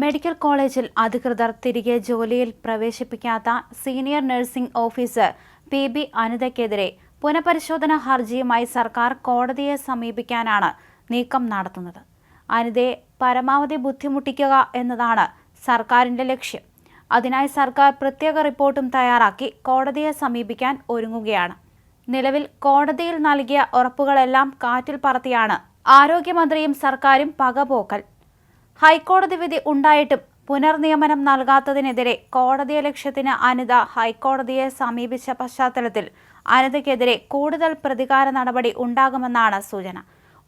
Medical കോളേജിൽ അധികൃതർ തിരികെ ജോലിയിൽ പ്രവേശിപ്പിക്കാത്ത senior nursing officer P B അനിതയ്ക്കെതിരെ പുനഃപരിശോധന ഹർജിയുമായി സർക്കാർ കോടതിയെ സമീപിക്കാനാണ് നീക്കം നടത്തുന്നത്. അനിതയെ പരമാവധി ബുദ്ധിമുട്ടിക്കുക എന്നതാണ് സർക്കാരിന്റെ ലക്ഷ്യം. അതിനായി സർക്കാർ പ്രത്യേക റിപ്പോർട്ടും തയ്യാറാക്കി കോടതിയെ സമീപിക്കാൻ ഒരുങ്ങുകയാണ്. നിലവിൽ കോടതിയിൽ നൽകിയ ഉറപ്പുകളെല്ലാം കാറ്റിൽ പറത്തിയാണ് ആരോഗ്യമന്ത്രിയും സർക്കാരും പകപോക്കൽ ഹൈക്കോടതി വിധി ഉണ്ടായിട്ടും പുനർനിയമനം നൽകാത്തതിനെതിരെ കോടതിയെ ലക്ഷ്യത്തിന് അനിത ഹൈക്കോടതിയെ സമീപിച്ച പശ്ചാത്തലത്തിൽ അനിതയ്ക്കെതിരെ കൂടുതൽ പ്രതികാര നടപടി ഉണ്ടാകുമെന്നാണ് സൂചന.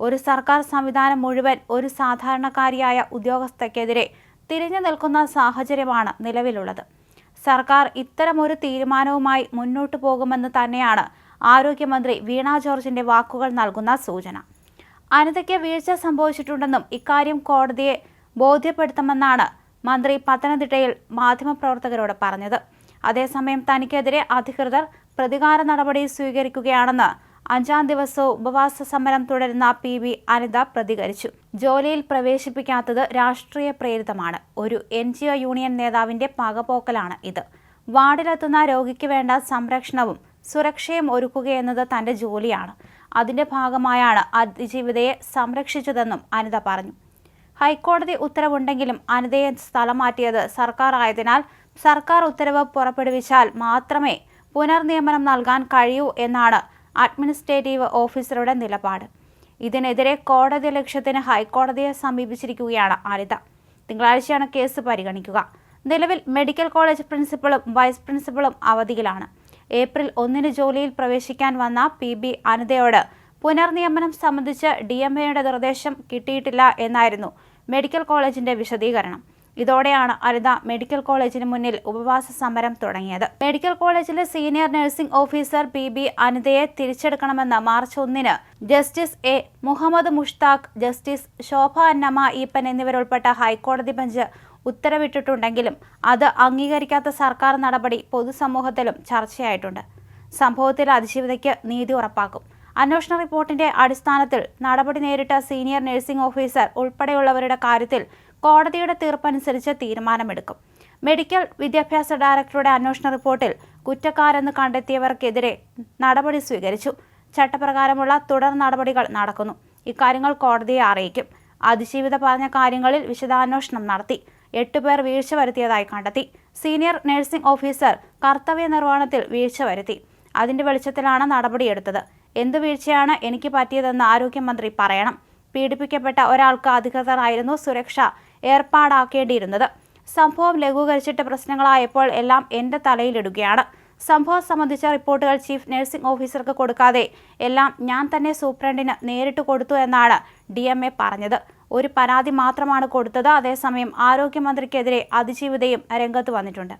ഒരു സർക്കാർ സംവിധാനം മുഴുവൻ ഒരു സാധാരണക്കാരിയായ ഉദ്യോഗസ്ഥയ്ക്കെതിരെ തിരിഞ്ഞു നിൽക്കുന്ന സാഹചര്യമാണ് നിലവിലുള്ളത്. സർക്കാർ ഇത്തരമൊരു തീരുമാനവുമായി മുന്നോട്ടു പോകുമെന്ന് തന്നെയാണ് ആരോഗ്യമന്ത്രി വീണ ജോർജിന്റെ വാക്കുകൾ നൽകുന്ന സൂചന. അനിതയ്ക്ക് വീഴ്ച സംഭവിച്ചിട്ടുണ്ടെന്നും ഇക്കാര്യം കോടതിയെ ബോധ്യപ്പെടുത്തുമെന്നാണ് മന്ത്രി പത്തനംതിട്ടയിൽ മാധ്യമപ്രവർത്തകരോട് പറഞ്ഞത്. അതേസമയം തനിക്കെതിരെ അധികൃതർ പ്രതികാര നടപടി സ്വീകരിക്കുകയാണെന്ന് അഞ്ചാം ദിവസവും ഉപവാസ സമരം തുടരുന്ന പി വി അനിത പ്രതികരിച്ചു. ജോലിയിൽ പ്രവേശിപ്പിക്കാത്തത് രാഷ്ട്രീയ പ്രേരിതമാണ്. ഒരു എൻ ജി ഒ യൂണിയൻ നേതാവിന്റെ പകപോക്കലാണ് ഇത്. വാർഡിലെത്തുന്ന രോഗിക്ക് വേണ്ട സംരക്ഷണവും സുരക്ഷയും ഒരുക്കുകയെന്നത് തന്റെ ജോലിയാണ്. അതിന്റെ ഭാഗമായാണ് അതിജീവിതയെ സംരക്ഷിച്ചതെന്നും അനിത പറഞ്ഞു. ഹൈക്കോടതി ഉത്തരവുണ്ടെങ്കിലും അനിതയെ സ്ഥലം മാറ്റിയത് സർക്കാർ ആയതിനാൽ സർക്കാർ ഉത്തരവ് പുറപ്പെടുവിച്ചാൽ മാത്രമേ പുനർനിയമനം നൽകാൻ കഴിയൂ എന്നാണ് അഡ്മിനിസ്ട്രേറ്റീവ് ഓഫീസറുടെ നിലപാട്. ഇതിനെതിരെ കോടതി ലക്ഷ്യത്തിന് ഹൈക്കോടതിയെ സമീപിച്ചിരിക്കുകയാണ് അനിത. തിങ്കളാഴ്ചയാണ് കേസ് പരിഗണിക്കുക. നിലവിൽ മെഡിക്കൽ കോളേജ് പ്രിൻസിപ്പളും വൈസ് പ്രിൻസിപ്പളും അവധിയിലാണ്. ഏപ്രിൽ ഒന്നിന് ജോലിയിൽ പ്രവേശിക്കാൻ വന്ന പി ബി അനിതയോട് പുനർനിയമനം സംബന്ധിച്ച് ഡി എം എയുടെ നിർദ്ദേശം കിട്ടിയിട്ടില്ല എന്നായിരുന്നു മെഡിക്കൽ കോളേജിന്റെ വിശദീകരണം. ഇതോടെയാണ് അനിത മെഡിക്കൽ കോളേജിന് മുന്നിൽ ഉപവാസ സമരം തുടങ്ങിയത്. മെഡിക്കൽ കോളേജിലെ senior nursing officer P B അനിതയെ തിരിച്ചെടുക്കണമെന്ന് മാർച്ച് ഒന്നിന് justice A Muhammad Mushtaq justice Shobha Annamma Eapen എന്നിവരുൾപ്പെട്ട ഹൈക്കോടതി ബെഞ്ച് ഉത്തരവിട്ടിട്ടുണ്ടെങ്കിലും അത് അംഗീകരിക്കാത്ത സർക്കാർ നടപടി പൊതുസമൂഹത്തിലും ചർച്ചയായിട്ടുണ്ട്. സംഭവത്തിൽ അതിജീവിതയ്ക്ക് നീതി ഉറപ്പാക്കും. അന്വേഷണ റിപ്പോർട്ടിന്റെ അടിസ്ഥാനത്തിൽ നടപടി നേരിട്ട സീനിയർ നഴ്സിംഗ് ഓഫീസർ ഉൾപ്പെടെയുള്ളവരുടെ കാര്യത്തിൽ കോടതിയുടെ തീർപ്പനുസരിച്ച് തീരുമാനമെടുക്കും. മെഡിക്കൽ വിദ്യാഭ്യാസ ഡയറക്ടറുടെ അന്വേഷണ റിപ്പോർട്ടിൽ കുറ്റക്കാരെന്ന് കണ്ടെത്തിയവർക്കെതിരെ നടപടി സ്വീകരിച്ചു. ചട്ടപ്രകാരമുള്ള തുടർ നടപടികൾ നടക്കുന്നു. ഇക്കാര്യങ്ങൾ കോടതിയെ അറിയിക്കും. അതിജീവിത പറഞ്ഞ കാര്യങ്ങളിൽ വിശദാന്വേഷണം നടത്തി. എട്ടുപേർ വീഴ്ച വരുത്തിയതായി കണ്ടെത്തി. സീനിയർ നഴ്സിംഗ് ഓഫീസർ കർത്തവ്യ നിർവഹണത്തിൽ വീഴ്ച വരുത്തി. അതിന്റെ വെളിച്ചത്തിലാണ് നടപടിയെടുത്തത്. എന്ത് വീഴ്ചയാണ് എനിക്ക് പറ്റിയതെന്ന് ആരോഗ്യമന്ത്രി പറയണം. പീഡിപ്പിക്കപ്പെട്ട ഒരാൾക്ക് അധികൃതരായിരുന്നു സുരക്ഷ ഏർപ്പാടാക്കേണ്ടിയിരുന്നത്. സംഭവം ലഘൂകരിച്ചിട്ട് പ്രശ്നങ്ങളായപ്പോൾ എല്ലാം എന്റെ തലയിലിടുകയാണ്. സംഭവം സംബന്ധിച്ച റിപ്പോർട്ടുകൾ ചീഫ് നഴ്സിംഗ് ഓഫീസർക്ക് കൊടുക്കാതെ എല്ലാം ഞാൻ തന്നെ സൂപ്രണ്ടിന് നേരിട്ട് കൊടുത്തു എന്നാണ് ഡി എം എ പറഞ്ഞത്. ഒരു പരാതി മാത്രമാണ് കൊടുത്തത്. അതേസമയം ആരോഗ്യമന്ത്രിക്കെതിരെ അതിജീവിതയും രംഗത്ത് വന്നിട്ടുണ്ട്.